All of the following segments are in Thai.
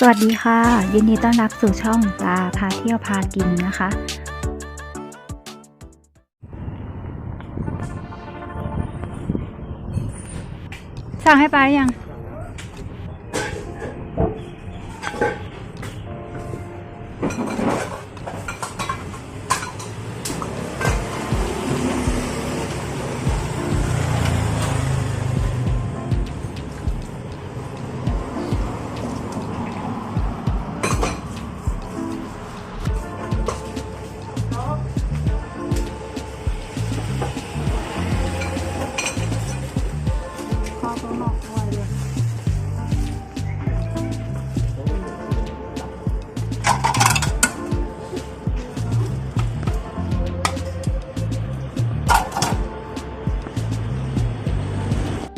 สวัสดีค่ะ ยินดีต้อนรับสู่ช่องปลาพาเที่ยวพากินนะคะ สั่งให้ปลาหรือยัง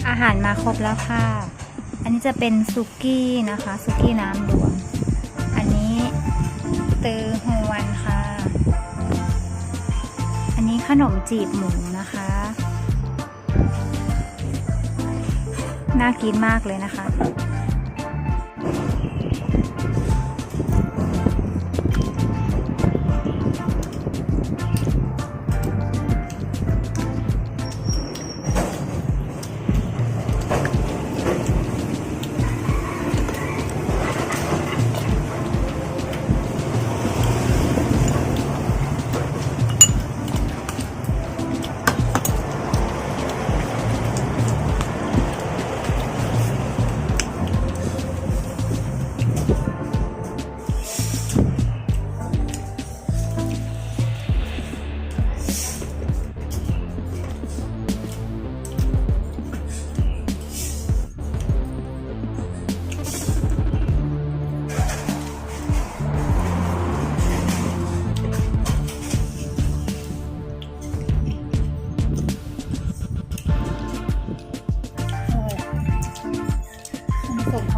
อาหารมาครบแล้วค่ะ อันนี้จะเป็นซุกี้นะคะซุกี้น้ำรวม อันนี้ตือฮวนค่ะ อันนี้ขนมจีบหมูนะคะ น่ากินมากเลยนะคะ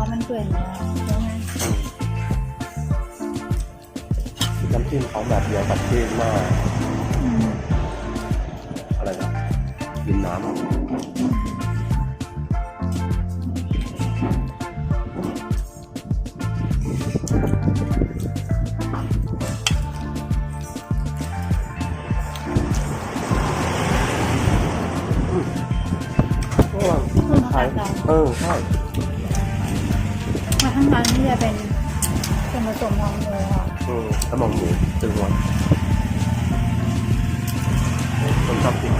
ะมันเปื่อยแล้วใช่ไหมน้ำจิ้มเขาแบบเดียวกับที่ว่าอืมอะไรนะกินน้ำอะอืมอร่อยคือมันคล้าแตยกต่างเออใช่ ทั้งร้านนี่จะเป็นส่วนผสมของหมูค่ะอืมสมองหมูเป็นรวนคนชอบกิน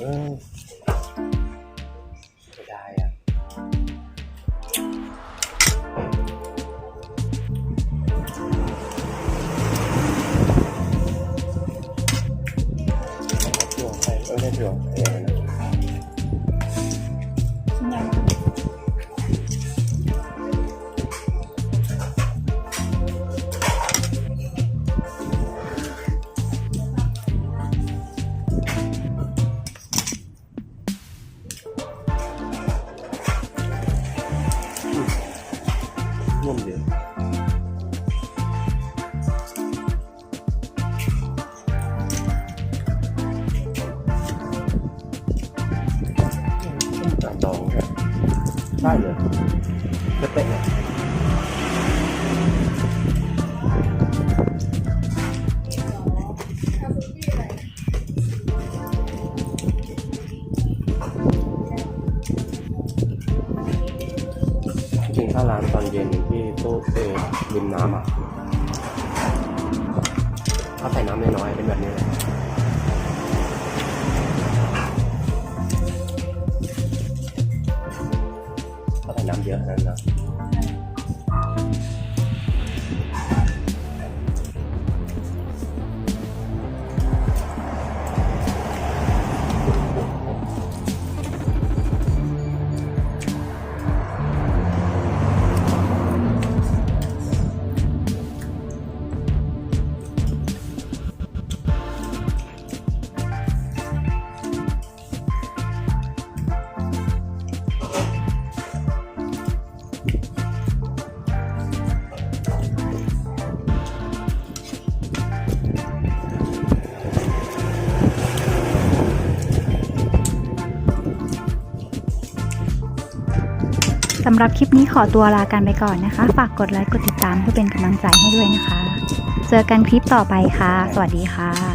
เออเสียดายอะถั่วไปเออได้ถั่วไอ้อ นุ่มดีจานดอง ร้านตอนเย็นที่ตู้เออริมน้ำอะเขาใส่น้ำน้อยๆเป็นแบบนี้เลยเขาใส่น้ำเยอะนั่นนะำหรับคลิปนี้ขอตัวลากันไปก่อนนะคะ ฝากกดไลค์กดติดตามเพื่อเป็นกำลังใจให้ด้วยนะคะ เจอกันคลิปต่อไปค่ะ สวัสดีค่ะ